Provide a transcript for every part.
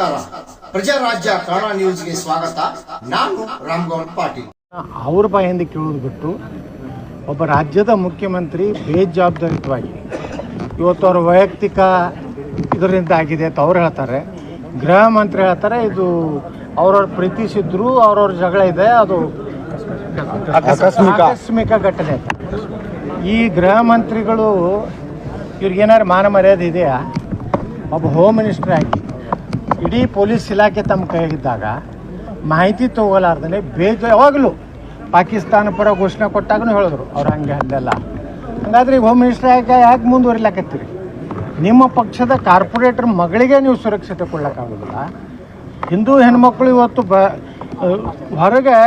ನಮಸ್ಕಾರ. ಪ್ರಜಾರಾಜ್ಯ ಕನ್ನಡ ನ್ಯೂಸ್ಗೆ ಸ್ವಾಗತ. ನಾನು ರಾಮ್ಗೌಡ್ ಪಾಟೀಲ್. ಅವ್ರ ಬಾಯಿಂದ ಕೇಳೋದು ಬಿಟ್ಟು ಒಬ್ಬ ರಾಜ್ಯದ ಮುಖ್ಯಮಂತ್ರಿ ಬೇಜವಾಬ್ದಾರಿತವಾಗಿ ಇವತ್ತು ಅವ್ರ ವೈಯಕ್ತಿಕ ಇದರಿಂದ ಆಗಿದೆ ಅಂತ ಅವ್ರು ಹೇಳ್ತಾರೆ. ಗೃಹ ಮಂತ್ರಿ ಹೇಳ್ತಾರೆ ಇದು ಅವ್ರವ್ರ ಪ್ರೀತಿಸಿದ್ರು ಅವ್ರವ್ರ ಜಗಳ ಇದೆ ಅದು ಆಕಸ್ಮಿಕ. ಘಟನೆ ಅಂತ. ಈ ಗೃಹ ಮಂತ್ರಿಗಳು ಇವ್ರಿಗೇನಾದ್ರು ಮಾನ ಮರ್ಯಾದೆ ಇದೆಯಾ? ಒಬ್ಬ ಹೋಮ್ ಮಿನಿಸ್ಟರ್ ಆಗಿ ಇಡೀ ಪೊಲೀಸ್ ಇಲಾಖೆ ತಮ್ಮ ಕೈಗಿದ್ದಾಗ ಮಾಹಿತಿ ತಗೋಲಾರ್ದೇ ಬೇಜ ಯಾವಾಗಲೂ ಪಾಕಿಸ್ತಾನ ಪರ ಘೋಷಣೆ ಕೊಟ್ಟಾಗೂ ಹೇಳಿದ್ರು. ಅವ್ರು ಹಂಗೆ ಅಲ್ಲೆಲ್ಲ ಹಂಗಾದ್ರೆ ಈಗ ಹೋಮ್ ಮಿನಿಸ್ಟರ್ ಆಗಿ ಯಾಕೆ ಮುಂದುವರಿಲಾಕತ್ತೀರಿ. ನಿಮ್ಮ ಪಕ್ಷದ ಕಾರ್ಪೊರೇಟರ್ ಮಗಳಿಗೆ ನೀವು ಸುರಕ್ಷತೆ ಕೊಡ್ಲಿಕ್ಕಾಗೋದಿಲ್ಲ. ಹಿಂದೂ ಹೆಣ್ಮಕ್ಳು ಇವತ್ತು ಬ ಹೊರಗೆ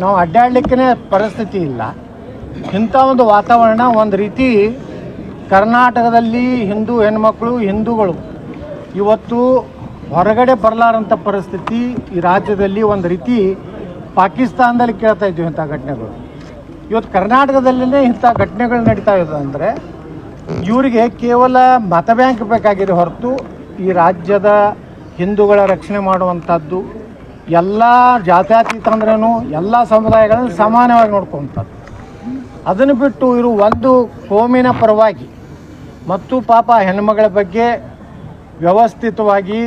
ನಾವು ಅಡ್ಡಾಡ್ಲಿಕ್ಕೇ ಪರಿಸ್ಥಿತಿ ಇಲ್ಲ. ಇಂಥ ಒಂದು ವಾತಾವರಣ ಒಂದು ರೀತಿ ಕರ್ನಾಟಕದಲ್ಲಿ ಹಿಂದೂ ಹೆಣ್ಮಕ್ಳು, ಹಿಂದೂಗಳು ಇವತ್ತು ಹೊರಗಡೆ ಬರಲಾರಂಥ ಪರಿಸ್ಥಿತಿ ಈ ರಾಜ್ಯದಲ್ಲಿ ಒಂದು ರೀತಿ ಪಾಕಿಸ್ತಾನದಲ್ಲಿ ಕೇಳ್ತಾ ಇದ್ದೀವಿ ಇಂಥ ಘಟನೆಗಳು. ಇವತ್ತು ಕರ್ನಾಟಕದಲ್ಲೇ ಇಂಥ ಘಟನೆಗಳು ನಡೀತಾ ಇದೆ ಅಂದರೆ ಇವರಿಗೆ ಕೇವಲ ಮತ ಬ್ಯಾಂಕ್ ಬೇಕಾಗಿದೆ ಹೊರತು ಈ ರಾಜ್ಯದ ಹಿಂದೂಗಳ ರಕ್ಷಣೆ ಮಾಡುವಂಥದ್ದು, ಎಲ್ಲ ಜಾತ್ಯತೀತ ಅಂದ್ರೂ ಎಲ್ಲ ಸಮುದಾಯಗಳನ್ನು ಸಮಾನವಾಗಿ ನೋಡ್ಕೊಂಥದ್ದು ಅದನ್ನು ಬಿಟ್ಟು ಇವರು ಒಂದು ಕೋಮಿನ ಪರವಾಗಿ ಮತ್ತು ಪಾಪ ಹೆಣ್ಮಗಳ ಬಗ್ಗೆ ವ್ಯವಸ್ಥಿತವಾಗಿ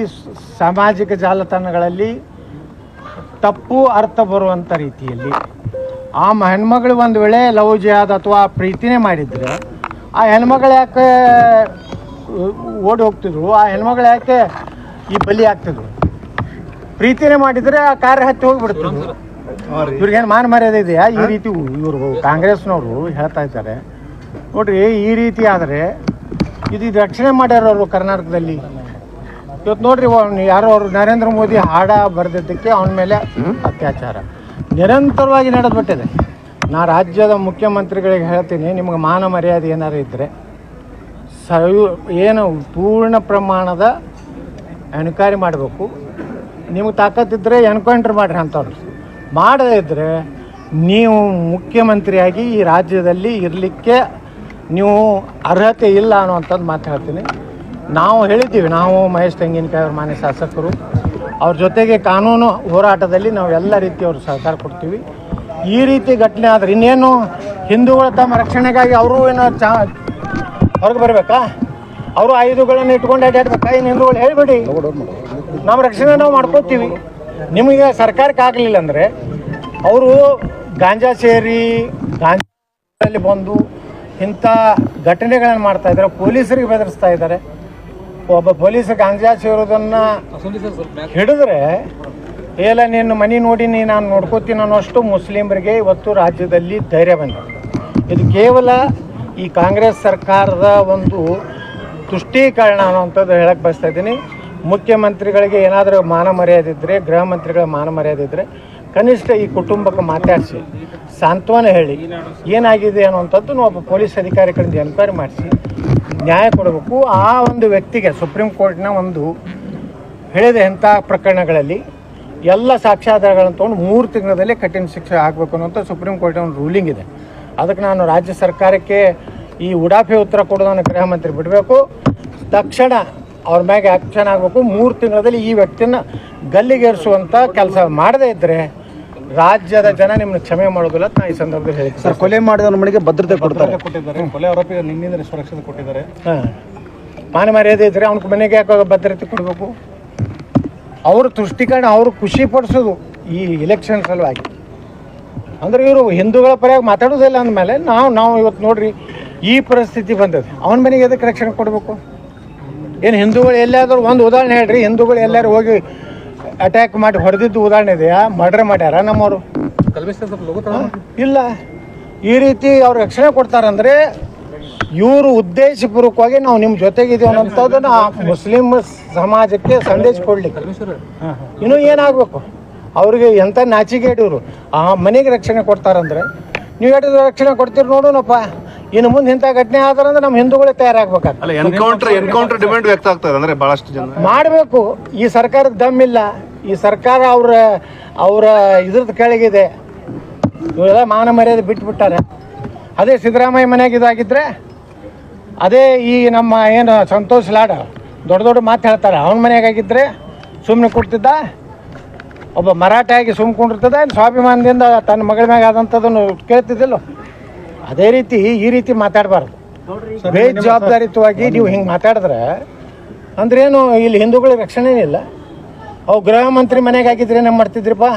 ಸಾಮಾಜಿಕ ಜಾಲತಾಣಗಳಲ್ಲಿ ತಪ್ಪು ಅರ್ಥ ಬರುವಂಥ ರೀತಿಯಲ್ಲಿ ಆ ಹೆಣ್ಮಗಳು ಒಂದು ವೇಳೆ ಲವ್ ಜಿಹಾದ್ ಅಥವಾ ಪ್ರೀತಿನೇ ಮಾಡಿದರೆ, ಆ ಹೆಣ್ಮಗಳು ಯಾಕೆ ಓಡಿ ಹೋಗ್ತಿದ್ರು? ಆ ಹೆಣ್ಮಗಳು ಯಾಕೆ ಈ ಬಲಿ ಆಗ್ತಿದ್ರು ಪ್ರೀತಿನೇ ಮಾಡಿದರೆ ಆ ಕಾರ್ಯ ಹತ್ತಿ ಹೋಗಿಬಿಡ್ತಿದ್ರು. ಇವ್ರಿಗೇನು ಮಾನ ಮರ್ಯಾದೆ ಇದೆಯಾ? ಈ ರೀತಿ ಇವರು ಕಾಂಗ್ರೆಸ್ನವರು ಹೇಳ್ತಾ ಇದ್ದಾರೆ. ನೋಡ್ರಿ, ಈ ರೀತಿ ಆದರೆ ಇದು ಇದು ರಕ್ಷಣೆ ಮಾಡ್ಯಾರವರು ಕರ್ನಾಟಕದಲ್ಲಿ? ಇವತ್ತು ನೋಡ್ರಿ ಯಾರೋ ಅವರು ನರೇಂದ್ರ ಮೋದಿ ಹಾಡ ಬರೆದಿದ್ದಕ್ಕೆ ಅವನ ಮೇಲೆ ಅತ್ಯಾಚಾರ. ನಿರಂತರವಾಗಿ ನಡೆದ್ಬಿಟ್ಟಿದೆ ನಾ ರಾಜ್ಯದ ಮುಖ್ಯಮಂತ್ರಿಗಳಿಗೆ ಹೇಳ್ತೀನಿ, ನಿಮ್ಗೆ ಮಾನ ಮರ್ಯಾದೆ ಏನಾರು ಇದ್ದರೆ ಸಯು ಏನು ಪೂರ್ಣ ಪ್ರಮಾಣದ ಎನ್ಕ್ವೈರಿ ಮಾಡಬೇಕು. ನಿಮ್ಗೆ ತಾಕತ್ತಿದ್ದರೆ ಎನ್ಕೌಂಟ್ರ್ ಮಾಡಿರಿ ಅಂತವ್ರು. ಮಾಡದೇ ಇದ್ದರೆ ನೀವು ಮುಖ್ಯಮಂತ್ರಿಯಾಗಿ ಈ ರಾಜ್ಯದಲ್ಲಿ ಇರಲಿಕ್ಕೆ ನೀವು ಅರ್ಹತೆ ಇಲ್ಲ ಅನ್ನುವಂಥದ್ದು ಮಾತು ಹೇಳ್ತೀನಿ. ನಾವು ಹೇಳಿದ್ದೀವಿ, ನಾವು ಮಹೇಶ್ ತೆಂಗಿನಕಾಯಿ ಅವ್ರ ಮಾನ್ಯ ಶಾಸಕರು. ಅವ್ರ ಜೊತೆಗೆ ಕಾನೂನು ಹೋರಾಟದಲ್ಲಿ ನಾವು ಎಲ್ಲ ರೀತಿಯವ್ರ ಸಹಕಾರ ಕೊಡ್ತೀವಿ. ಈ ರೀತಿ ಘಟನೆ ಆದರೆ ಇನ್ನೇನು ಹಿಂದೂಗಳ ತಮ್ಮ ರಕ್ಷಣೆಗಾಗಿ ಅವರು ಏನೋ ಚಾ ಹೊರಗೆ ಬರಬೇಕಾ? ಅವರು ಆಯುಧಗಳನ್ನು ಇಟ್ಕೊಂಡು ಅಡ್ಡಾಡ್ಬೇಕಾ ಏನು ಹಿಂದೂಗಳು ಹೇಳಿಬಿಡಿ. ನಮ್ಮ ರಕ್ಷಣೆ ನಾವು ಮಾಡ್ಕೋತೀವಿ ನಿಮಗೆ ಸರ್ಕಾರಕ್ಕೆ ಆಗಲಿಲ್ಲ ಅಂದರೆ ಅವರು ಗಾಂಜಾ ಸೇರಿ ಗಾಂಜಾದಲ್ಲಿ ಬಂದು ಇಂಥ ಘಟನೆಗಳನ್ನು ಮಾಡ್ತಾ ಇದ್ದಾರೆ, ಪೊಲೀಸರಿಗೆ ಬೆದರಿಸ್ತಾ ಇದ್ದಾರೆ. ಒಬ್ಬ ಪೊಲೀಸ್ ಗಾಂಜಾ ಸೇರೋದನ್ನು ಹಿಡಿದ್ರೆ ಎಲ್ಲ ನಿನ್ನ ಮನೆ ನೋಡಿ ನೀ ನಾನು ನೋಡ್ಕೋತೀನಿ ಅನ್ನೋಷ್ಟು ಮುಸ್ಲಿಮರಿಗೆ ಇವತ್ತು ರಾಜ್ಯದಲ್ಲಿ ಧೈರ್ಯ ಬಂದಿದೆ. ಇದು ಕೇವಲ ಈ ಕಾಂಗ್ರೆಸ್ ಸರ್ಕಾರದ ಒಂದು ತುಷ್ಟೀಕರಣ ಅನ್ನೋಂಥದ್ದು ಹೇಳಕ್ಕೆ ಬಯಸ್ತಾ ಇದ್ದೀನಿ. ಮುಖ್ಯಮಂತ್ರಿಗಳಿಗೆ ಏನಾದರೂ ಮಾನ ಮರ್ಯಾದೆ ಇದ್ದರೆ ಗೃಹ ಮಂತ್ರಿಗಳ ಮಾನ ಮರ್ಯಾದೆ ಇದ್ದರೆ ಕನಿಷ್ಠ ಈ ಕುಟುಂಬಕ್ಕೆ ಮಾತಾಡಿಸಿ ಸಾಂತ್ವನ ಹೇಳಿ ಏನಾಗಿದೆ ಅನ್ನುವಂಥದ್ದು ಒಬ್ಬ ಪೊಲೀಸ್ ಅಧಿಕಾರಿಗಳಿಂದ ಎನ್ಕ್ವೈರಿ ಮಾಡಿಸಿ ನ್ಯಾಯ ಕೊಡಬೇಕು. ಆ ಒಂದು ವ್ಯಕ್ತಿಗೆ ಸುಪ್ರೀಂ ಕೋರ್ಟ್ನ ಒಂದು ಹೇಳಿದೆ ಎಂಥ ಪ್ರಕರಣಗಳಲ್ಲಿ ಎಲ್ಲ ಸಾಕ್ಷ್ಯಾಧಾರಗಳನ್ನು ತೊಗೊಂಡು ಮೂರು ತಿಂಗಳಲ್ಲಿ ಕಠಿಣ ಶಿಕ್ಷೆ ಆಗಬೇಕು ಅನ್ನೋಂಥ ಸುಪ್ರೀಂ ಕೋರ್ಟ್ ಒಂದು ರೂಲಿಂಗ್ ಇದೆ. ಅದಕ್ಕೆ ನಾನು ರಾಜ್ಯ ಸರ್ಕಾರಕ್ಕೆ ಈ ಉಡಾಫೆ ಉತ್ತರ ಕೊಡೋದನ್ನು ಗೃಹ ಮಂತ್ರಿ ಬಿಡಬೇಕು. ತಕ್ಷಣ ಅವ್ರ ಮ್ಯಾಗೆ ಆಕ್ಷನ್ ಆಗಬೇಕು. ಮೂರು ತಿಂಗಳಲ್ಲಿ ಈ ವ್ಯಕ್ತಿಯನ್ನು ಗಲ್ಲಿಗೇರಿಸುವಂಥ ಕೆಲಸ ಮಾಡದೇ ಇದ್ದರೆ ರಾಜ್ಯದ ಜನ ನಿಮ್ಗೆ ಕ್ಷಮೆ ಮಾಡೋದಿಲ್ಲ ಅಂತ ನಾ ಈ ಸಂದರ್ಭದಲ್ಲಿ ಹೇಳಿ ಸರ್ ಕೊಲೆ ಮಾಡಿದವನ ಮನೆಗೆ ಭದ್ರತೆ ಕೊಡ್ತಾರೆ. ಕೊಟ್ಟಿದ್ದಾರೆ. ಕೊಲೆ ಆರೋಪಿ ನಿನ್ನಿಂದ ಸುರಕ್ಷತೆ ಕೊಟ್ಟಿದ್ದಾರೆ. ಹಾಂ. ಮಾನ ಮರ್ಯಾದೆ ಇದ್ರೆ ಅವ್ನ ಮನೆಗೆ ಯಾಕೆ ಭದ್ರತೆ ಕೊಡಬೇಕು? ಅವ್ರ ತುಷ್ಟೀಕರಣ ಅವರು ಖುಷಿ ಪಡಿಸೋದು ಈ ಇಲೆಕ್ಷನ್ ಸಲುವಾಗಿ. ಅಂದ್ರೆ ಇವರು ಹಿಂದೂಗಳ ಪರವಾಗಿ ಮಾತಾಡೋದಿಲ್ಲ ಅಂದಮೇಲೆ ನಾವು ನಾವು ಇವತ್ತು ನೋಡ್ರಿ ಈ ಪರಿಸ್ಥಿತಿ ಬಂದದೆ. ಅವನ ಮನೆಗೆ ಅದಕ್ಕೆ ರಕ್ಷಣೆ ಕೊಡಬೇಕು? ಏನು ಹಿಂದೂಗಳು ಎಲ್ಲಾದರೂ ಒಂದು ಉದಾಹರಣೆ ಹೇಳ್ರಿ ಹಿಂದೂಗಳು ಎಲ್ಲರೂ ಹೋಗಿ ಅಟ್ಯಾಕ್ ಮಾಡಿ ಹೊಡೆದಿದ್ದು ಉದಾಹರಣೆ ಇದೆಯಾ? ಮರ್ಡರ್ ಮಾಡ್ಯಾರ ನಮ್ಮವರು? ಇಲ್ಲ. ಈ ರೀತಿ ಅವ್ರು ರಕ್ಷಣೆ ಕೊಡ್ತಾರಂದ್ರೆ ಇವರು ಉದ್ದೇಶಪೂರ್ವಕವಾಗಿ ನಾವು ನಿಮ್ಮ ಜೊತೆಗಿದ್ದೀವಿ ಅನ್ನೋಂಥದ್ದನ್ನ ಮುಸ್ಲಿಂ ಸಮಾಜಕ್ಕೆ ಸಂದೇಶ ಕೊಡ್ಲಿಕ್ಕೆ. ಇನ್ನೂ ಏನಾಗಬೇಕು? ಅವ್ರಿಗೆ ಎಂಥ ನಾಚಿಗೇಡು ಇವರು ಆ ಮನೆಗೆ ರಕ್ಷಣೆ ಕೊಡ್ತಾರಂದ್ರೆ? ನೀವು ಹೇಳಿದ್ರೆ ರಕ್ಷಣೆ ಕೊಡ್ತೀರಿ ನೋಡೋಣಪ್ಪ. ಇನ್ನು ಮುಂದೆ ಇಂಥ ಘಟನೆ ಆದ್ರಂದ್ರೆ ನಮ್ಮ ಹಿಂದೂಗಳೇ ತಯಾರಾಗಬೇಕಾಗ್ತದೆ. ಅಲ್ಲ ಎನ್ಕೌಂಟರ್ ಎನ್ಕೌಂಟರ್ ಡಿಮ್ಯಾಂಡ್ ವ್ಯಕ್ತ ಆಗ್ತದೆ ಅಂದ್ರೆ ಬಹಳಷ್ಟು ಜನ. ಮಾಡಬೇಕು. ಈ ಸರ್ಕಾರದ ದಮ್ಮಿಲ್ಲ ಈ ಸರ್ಕಾರ ಅವರ ಅವರ ಇದ್ರದ್ದು ಕೆಳಗಿದೆ ಇವರೆಲ್ಲ ಮಾನ ಮರ್ಯಾದೆ ಬಿಟ್ಬಿಟ್ಟಾರೆ. ಅದೇ ಸಿದ್ದರಾಮಯ್ಯ ಮನೆಯಾಗ ಇದಾಗಿದ್ರೆ ಅದೇ ಈ ನಮ್ಮ ಏನು ಸಂತೋಷ್ ಲಾಡ ದೊಡ್ಡ ದೊಡ್ಡ ಮಾತು ಹೇಳ್ತಾರೆ. ಅವನ ಮನೆಯಾಗಿದ್ದರೆ ಸುಮ್ಮನೆ ಕೊಡ್ತಿದ್ದ ಒಬ್ಬ ಮರಾಠಿಯಾಗಿ ಸುಮ್ಮನೆ ಸುಮ್ಮಕೊಂಡಿರ್ತದೆ ಸ್ವಾಭಿಮಾನದಿಂದ ತನ್ನ ಮಗಳ ಮ್ಯಾಗ ಆದಂಥದನ್ನು ಕೇಳ್ತಿದ್ದಿಲ್ಲ? ಅದೇ ರೀತಿ ಈ ರೀತಿ ಮಾತಾಡಬಾರ್ದು. ಬೇಜವಾಬ್ದಾರಿತವಾಗಿ ನೀವು ಹಿಂಗೆ ಮಾತಾಡಿದ್ರೆ ಅಂದ್ರೇನು ಇಲ್ಲಿ ಹಿಂದೂಗಳಿಗೆ ರಕ್ಷಣೆ ಇಲ್ಲ. ಅವು ಗೃಹ ಮಂತ್ರಿ ಮನೆಗೆ ಹಾಕಿದ್ರೆ ಏನು ಮಾಡ್ತಿದ್ರಿಪ್ಪ?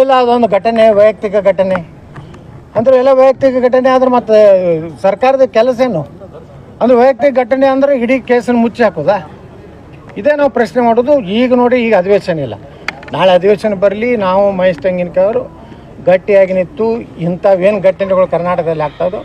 ಇಲ್ಲ, ಅದೊಂದು ಘಟನೆ, ವೈಯಕ್ತಿಕ ಘಟನೆ. ಅಂದ್ರೆ ಎಲ್ಲ ವೈಯಕ್ತಿಕ ಘಟನೆ ಆದ್ರೆ ಮತ್ತೆ ಸರ್ಕಾರದ ಕೆಲಸ ಏನು? ಅಂದ್ರೆ ವೈಯಕ್ತಿಕ ಘಟನೆ ಅಂದ್ರೆ ಇಡೀ ಕೇಸನ್ನು ಮುಚ್ಚಿ ಹಾಕೋದಾ? ಇದೇ ನಾವು ಪ್ರಶ್ನೆ ಮಾಡೋದು, ಈಗ ನೋಡಿ ಈಗ ಅಧಿವೇಶನ ಇಲ್ಲ. ನಾಳೆ ಅಧಿವೇಶನ ಬರಲಿ, ನಾವು ಮಹೇಶ್ ತೆಂಗಿನಕಾಯಿ ಅವರು ಗಟ್ಟಿಯಾಗಿ ನಿಂತು ಇಂಥವೇನು ಘಟನೆಗಳು ಕರ್ನಾಟಕದಲ್ಲಿ ಆಗ್ತಾಯಿದೋ